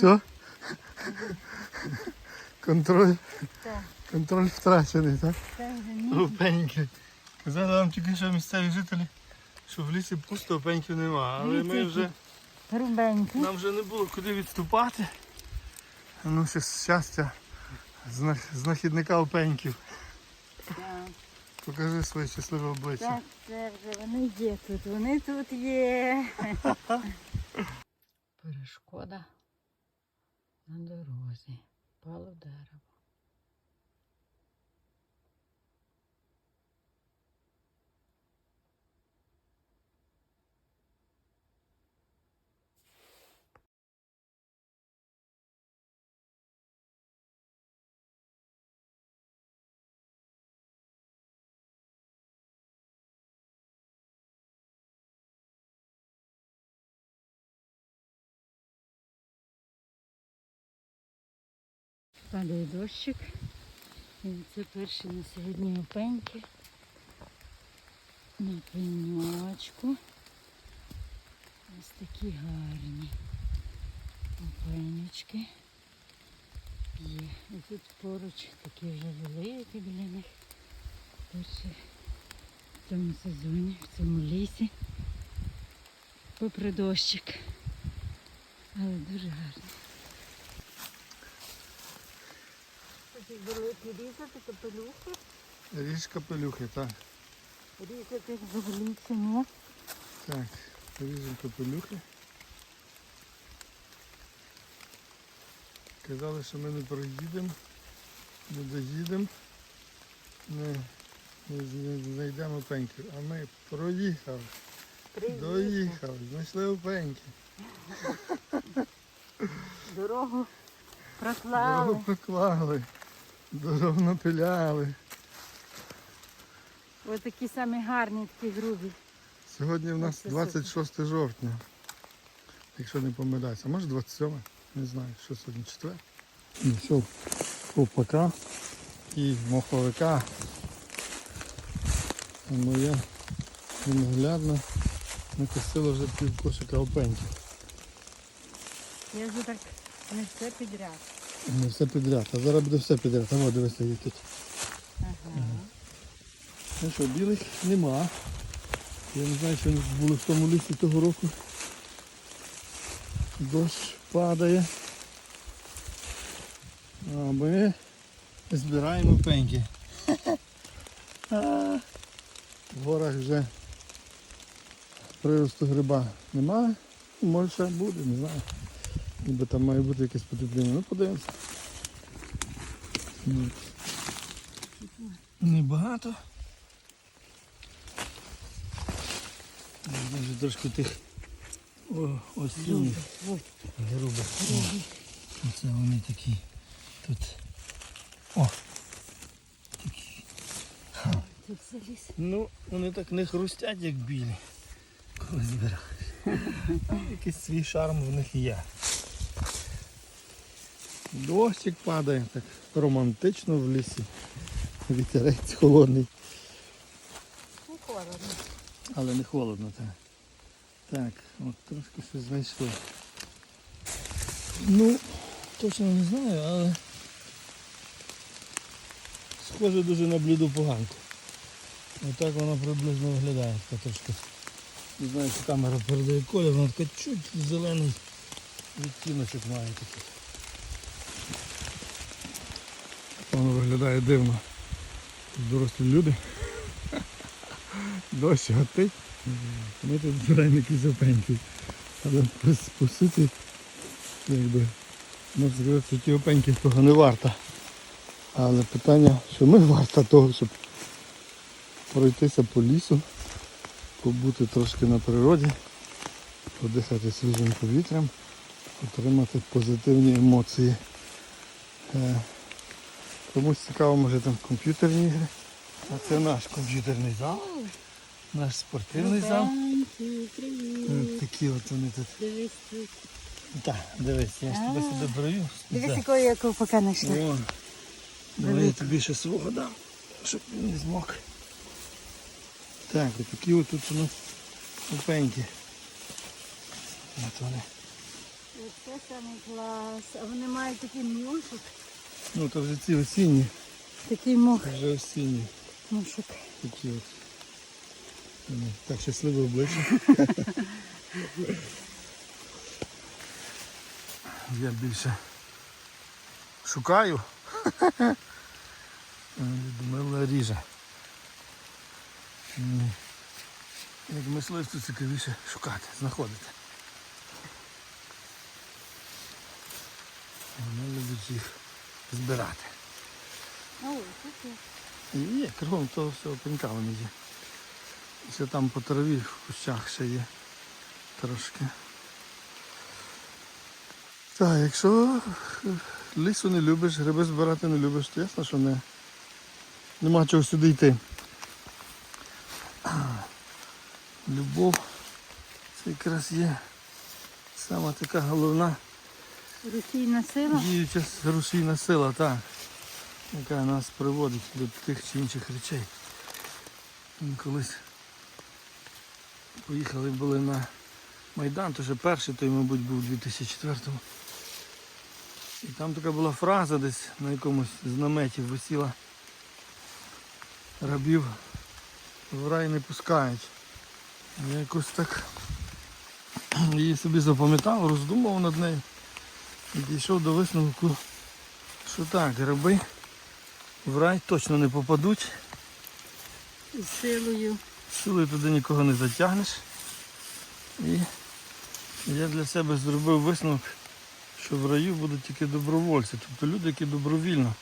Все? Контроль, Так, контроль втрачений, так? Опеньки. Казали вам тільки що місцеві жителі, що в лісі пусто опеньків нема. Але ми вже, Грубенькі. нам вже не було куди відступати. Ну, ще щастя знахідника опеньків. Так, Покажи своє щасливе обличчя. так, це вже вони є тут, вони тут є. Перешкода на дорозі. Пало дерево. Падає дощик. І це перші на сьогодні опеньки. На пеньочку. Ось такі гарні опенечки. Є. І тут поруч такі вже великі біля них. Перші в цьому сезоні, в цьому лісі. Попри дощик. Але дуже гарно. Такі великі різати капелюхи, Ріж капелюхи, так. різати взагалі чи ні. Так, ріжемо капелюхи. Казали, що ми не проїдемо, не доїдемо, не, не не знайдемо опеньків. А ми проїхали, доїхали, знайшли опеньки. Дорогу проклали. Дорогу проклали. Дорогу напиляли. Ось такі самі гарні, такі грубі. Сьогодні в нас 26 жовтня, якщо не помиляюся. Може 27, не знаю, що сьогодні четвер. Знайшов ковпака і моховика. Моя виноградна накосила вже пів кошика опеньків. Я вже так не все підряд. Не все підряд. А зараз буде все підряд. А от дивися, які тут. Ага. Ну що, білих нема. Я не знаю, що вони були в тому лісі того року. Дощ падає. А ми збираємо пеньки. В горах вже приросту гриба немає. Може ще буде, не знаю. Ніби там має бути якесь потепління. Ну подивимося. Ну, Небагато. Може трошки тих о, осінніх Ось, грубих. Оце вони такі тут. О! Такі. ліс. Ну, вони так не хрустять, як білі. Коли збираєш. Якийсь свій шарм в них є. Дощик падає так романтично в лісі. Вітерець холодний. Ну, холодно. Але не холодно так. Так, от трошки щось знайшли. Ну, точно не знаю, але схоже дуже на бліду поганку. Отак вона приблизно виглядає, така трошки. Не знаю, чи камера передає колір, вона така чуть зелений відтіночок має такий. Воно виглядає дивно. Дорослі люди. Дощ гатить. Ми тут збираємо якісь опеньки. Але по, суті, якби, можна сказати, що ті опеньки того не варта. Але питання, що ми варта того, щоб пройтися по лісу, побути трошки на природі, подихати свіжим повітрям, отримати позитивні емоції. Комусь цікаво, може там комп'ютерні ігри. А це наш комп'ютерний зал, наш спортивний зал. Ось Такі от вони тут. Дивись тут. Так, дивись, я ж тебе сюди брою. Дивись, якого я ковпака знайшла. Давай я тобі ще свого дам, щоб він не змок. Так, от такі от тут у нас опеньки. От вони. Оце самий клас. А вони мають такий мушок. Ну то вже ці осінні, Такий мох вже осінні. мушок. Такі от. Так щасливе обличчя. Я більше шукаю. Людмила ріже. Як мисливцю цікавіше шукати, знаходити. Вона любить їх збирати. О, тут є. І Є, кругом того всього пенька вони є. Ще там по траві в кущах ще є трошки. Так, якщо лісу не любиш, гриби збирати не любиш, то ясно, що не, нема чого сюди йти. Любов це якраз є сама така головна Рушійна сила. діюча рушійна сила, так, яка нас приводить до тих чи інших речей. Ми колись поїхали були на Майдан, то вже перший, той, мабуть, був у 2004-му. І там така була фраза десь на якомусь з наметів висіла. Рабів в рай не пускають. Я якось так її собі запам'ятав, роздумував над нею. І дійшов до висновку, що так, раби в рай точно не попадуть, силою. силою туди нікого не затягнеш. І я для себе зробив висновок, що в раю будуть тільки добровольці, тобто люди, які добровільно,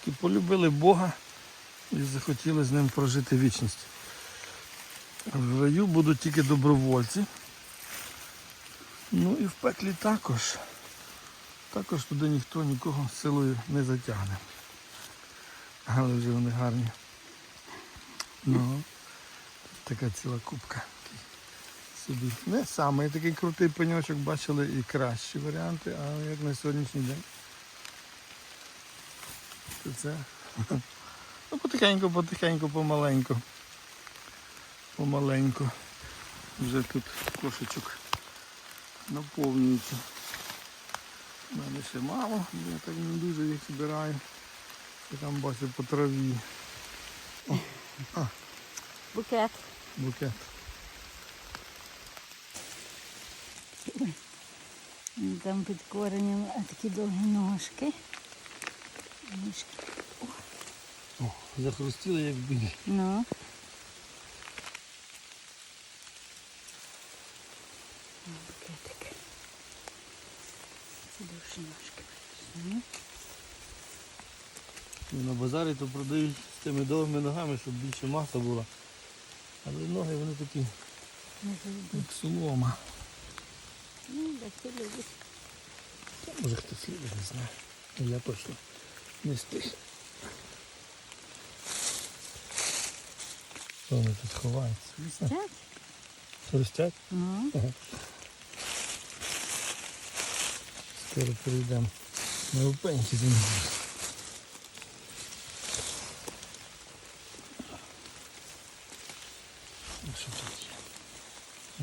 які полюбили Бога і захотіли з ним прожити вічність. В раю будуть тільки добровольці. Ну і в пеклі також. Також туди ніхто нікого силою не затягне. Але вже вони гарні. Ну, така ціла кубка. Собі. Не самий такий крутий пеньочок, бачили і кращі варіанти, а як на сьогоднішній день. То це. Ну, потихеньку, потихеньку, помаленьку. Помаленьку. Вже тут кошечок наповнюється. У мене ще мало, я так не дуже їх збираю. Я там бачу по траві. Букет. Букет. Там під коренем такі довгі ножки. Ніжки. О, захрустіли як білі. Ну. Довші ножки. Ну, на базарі то продають з тими довгими ногами, щоб більше маса була. Але ноги вони такі, як солома. Ну, так любить. Може хтось любить, не знаю. Я точно не встиг. Що вони тут ховаються? Хрустять? Хрустять? Ну, Скоро перейдемо на опеньки зі мною. Ну, Що тут є?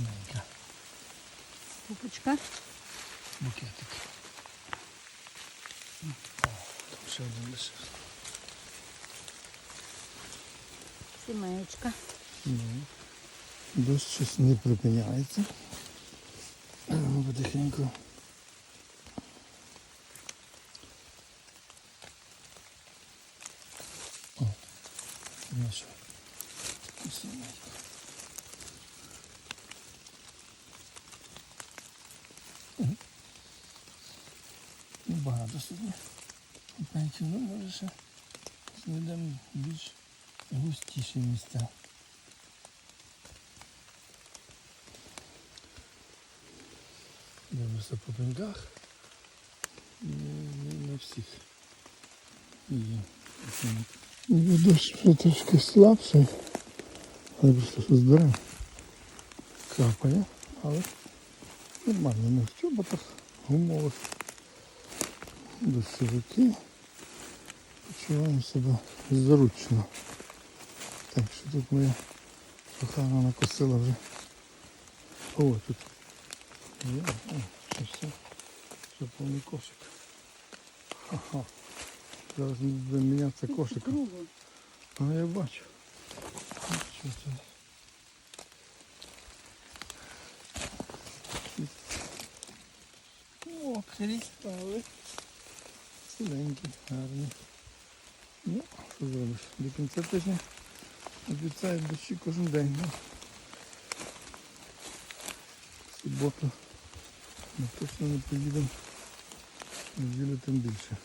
Маленька купочка. букетик. О, там ще один лишився. Сімеєчка. Ну, дощ щось не припиняється. Потихеньку. Мгм. Ну, багато сьогодні. Опеньків, ну може ще знайдемо більш густіші місця. Дивимося по пеньках. Не, не, не всіх. Є. Ну, Дощ трошки слабший. Але просто що зберемо. Капає, але нормально. Ми в чоботах гумових. Дощовики. Почуваємо себе зручно. Так що тут моя кохана накосила вже. О, тут о, ще все. Що повний кошик. Ха-ха. Зараз буде мінятися кошик. А я бачу. Що це? О, кристали. Ціленькі, гарні. Ну, що зробиш? До кінця тижня обіцяють дощі кожен день. Ну. В суботу ми точно не поїдемо. Неділю тим більше.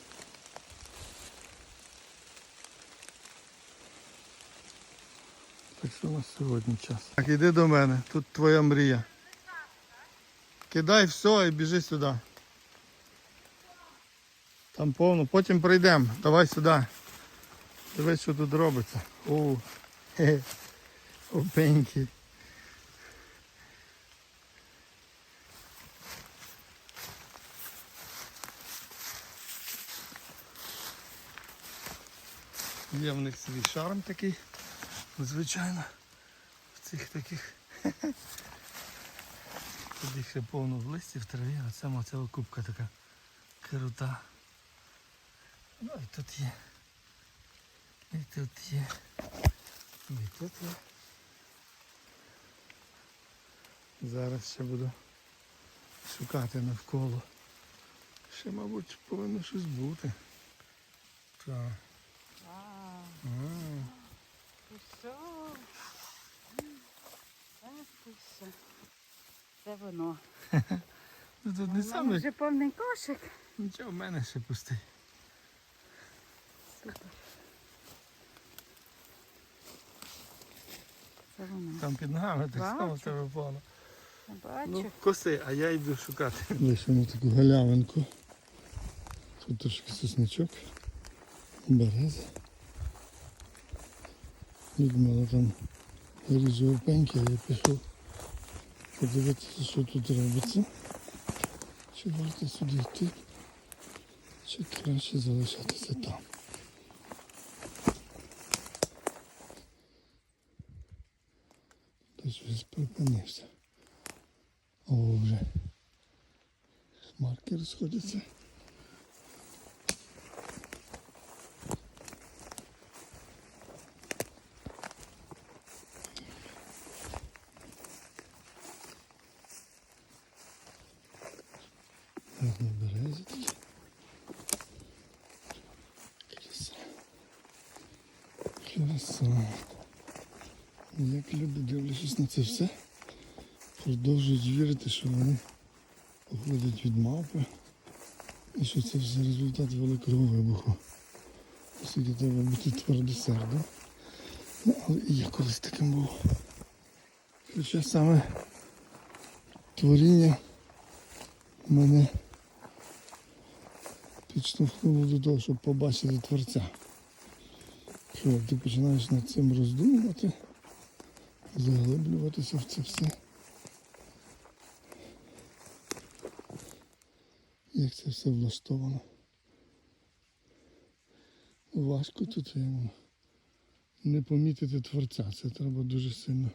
Так що у нас сьогодні час. Так, іди до мене, тут твоя мрія. Кидай все і біжи сюди. Там повно, потім прийдемо. Давай сюди. Дивись, що тут робиться. О, хе, опеньки. Є в них свій шарм такий. Звичайно, в цих таких. Тут ще повно в листі, в траві, а це оця кубка така крута. Ну і тут є. І тут є. І тут є. Зараз ще буду шукати навколо. Ще, мабуть, повинно щось бути. Так. Вау, А. ти що? Ти? Це воно. Ну тут не саме. вже повний кошик. Нічого, в мене ще пустий. Супер. Це воно. Там під ногами так само тебе впало. Бачу. Ну, коси, а я йду шукати. Вийшов таку галявинку. Тут трошки сосничок, береза. Людмила там ріже опеньки, а я пішов подивитися, що тут робиться. Чи варто сюди йти, чи краще залишатися там. Десь щось припинився. О, вже хмарки розходяться. Гарні берези такі. Краса. Краса. Як люди дивлячись на це все, продовжують вірити, що вони походять від мавпи і що це все результат великого вибуху. Оскільки треба бути твердосердим. Ну, але і я колись таким був. Хоча саме творіння мене підштовхнуло до того, щоб побачити творця. Що ти починаєш над цим роздумувати, заглиблюватися в це все. Як це все влаштовано. Важко тут йому не помітити творця. Це треба дуже сильно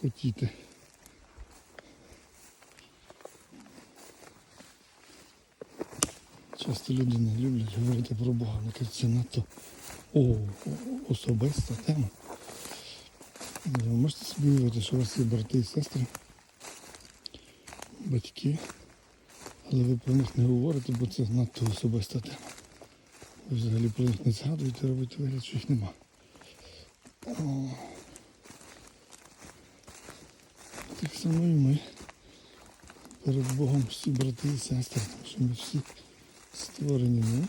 хотіти. Часто люди не люблять говорити про Бога, кажуть, це надто о, особиста тема. Ви можете собі уявити, що у вас є брати і сестри, батьки, але ви про них не говорите, бо це надто особиста тема. Ви взагалі про них не згадуєте, робите вигляд, що їх нема. Так само і ми. Перед Богом всі брати і сестри, тому що ми всі створені ним.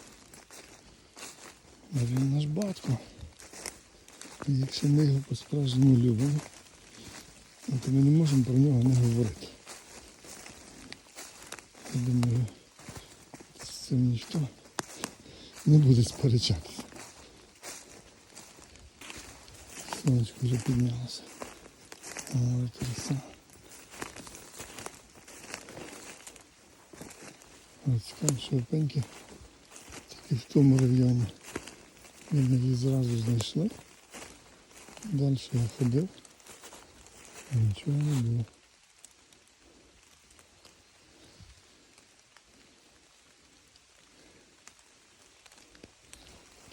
А він наш батько. І якщо ми його по-справжньому любимо, ну, то ми не можемо про нього не говорити. Я думаю, з цим ніхто не буде сперечатися. Сонечко вже піднялося. Ой, краса. Ось там тільки в тому районі. Ми її зразу знайшли. Далі я ходив. Нічого не було.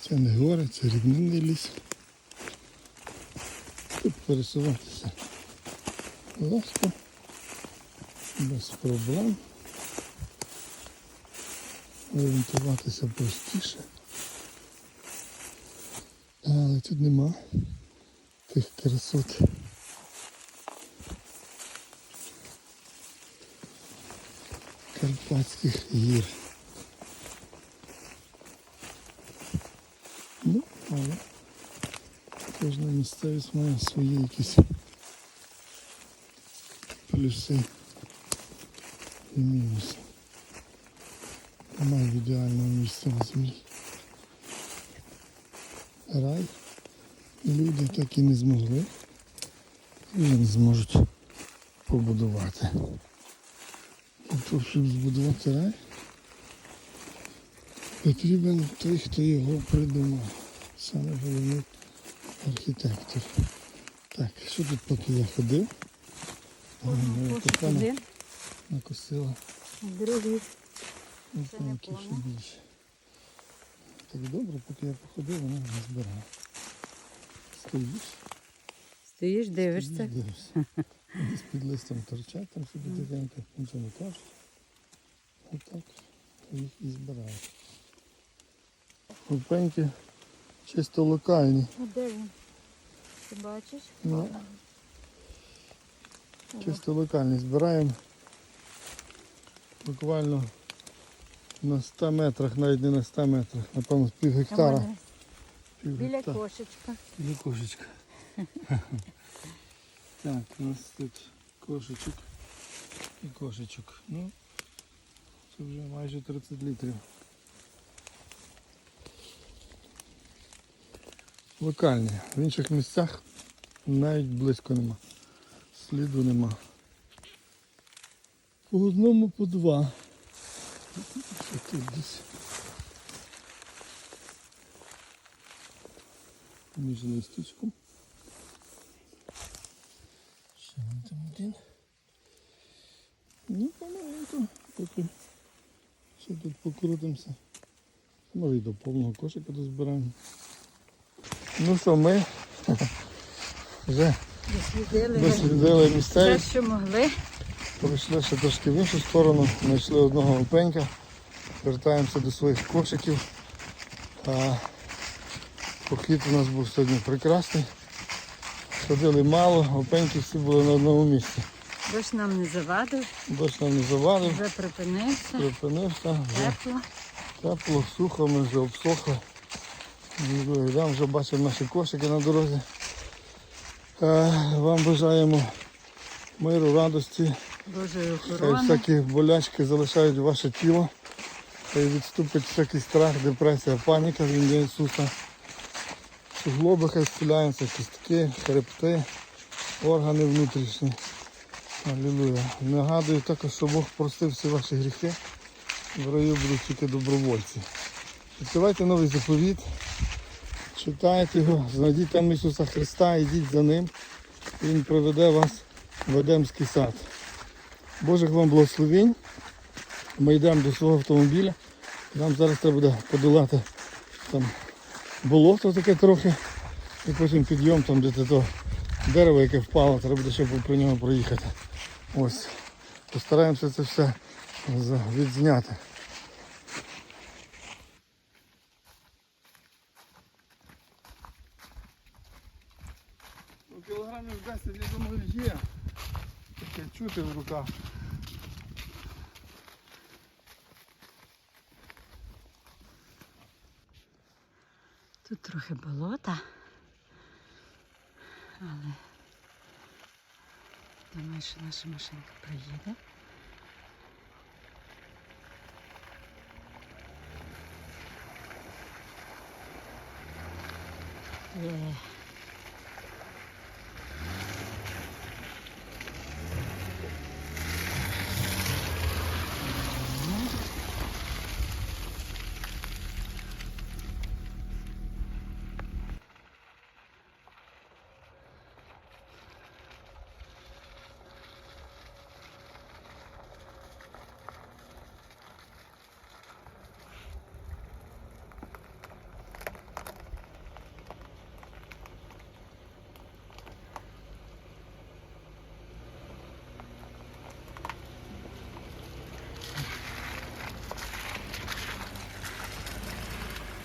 Це не гори, це рівнинний ліс. Тут пересуватися ласка, без проблем. Орієнтуватися простіше. Але тут нема тих красот. Карпатських гір. Ну, але кожна місцевість має свої якісь плюси і мінуси. Немає ідеального місця на землі. Рай люди так і не змогли і не зможуть побудувати. Тобто, щоб збудувати рай, потрібен той, хто його придумав. Саме головний архітектор. Так, що тут поки я ходив? Накосила Другий. Маленькі ще більше. Так добре, поки я походив, вона не збирала. Стоїш, Стоїш, дивишся. стоїш, дивишся. Десь під листям торчать, там собі тихенько, нічого не кажуть. Отак їх і збирають. Опеньки чисто локальні. А де він? Ти бачиш? Ну, Чисто локальні. Збираємо буквально на 100 метрах, навіть не на 100 метрах, напевно, з пів гектара. Пів Біля гектара. кошечка. Біля кошечка. так, у нас тут кошечок і кошечок. Ну, це вже майже 30 літрів. Локальні. В інших місцях навіть близько нема. Сліду нема. По одному, по два. Між листочком. Ще вон там один. Ну, помаленьку, поки ще тут покрутимося. Може і до повного кошика дозбираємо. Ну що, ми вже Дослідили дослідили все, що могли. Пройшли ще трошки в іншу сторону, знайшли одного опенька, вертаємося до своїх кошиків. А похід у нас був сьогодні прекрасний. Ходили мало, опеньки всі були на одному місці. Дощ нам не завадив, Дощ нам не завалив, вже припинився, припинився, вже тепло. тепло, сухо, ми вже обсохли. Йдемо вже бачимо наші кошики на дорозі. Е, Вам бажаємо миру, радості, Божої Хай всякі болячки залишають ваше тіло. Хай відступить всякий страх, депресія, паніка в ім'я Ісуса. Суглоби хай зціляються, кістки, хребти, органи внутрішні. Алілуя. Нагадую також, що Бог простив всі ваші гріхи. В раю будуть тільки добровольці. Відкривайте новий заповіт, читайте його, знайдіть там Ісуса Христа, йдіть за ним. Він приведе вас в Едемський сад. Божих вам благословень. Ми йдемо до свого автомобіля. Нам зараз треба буде подолати там болото таке трохи. І потім підйом там де то дерево, яке впало, треба буде ще по нього проїхати. Ось. Постараємося це все відзняти. Ну, кілограмів 10, я думаю, є. Таке чути в руках. Тут трохи болота, але думаю, що наша машинка приїде. Є.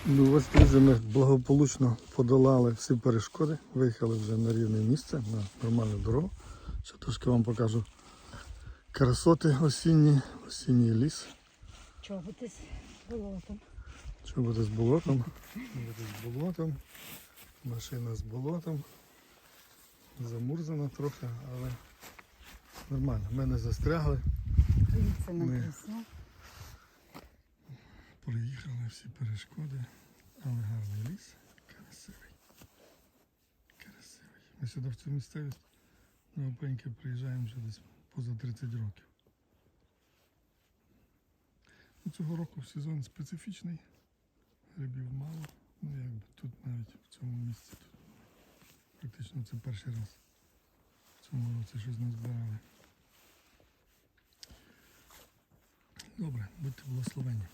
Ну, ось друзі, ми благополучно подолали всі перешкоди, виїхали вже на рівне місце, на нормальну дорогу. Ще трошки вам покажу красоти осінні, осінній ліс. Чоботи з болотом. Буде з болотом? Буде з болотом. Машина з болотом. Замурзана трохи, але нормально. Ми не застрягли. Ми-. Проїхали всі перешкоди, але гарний ліс. Красивий. Красивий. Ми сюди в цю місцевість на Опеньки приїжджаємо вже десь поза 30 років. Ну, цього року сезон специфічний. Грибів мало. Ну якби тут навіть в цьому місці тут практично це перший раз. В цьому році щось не збирали. Добре, будьте благословені.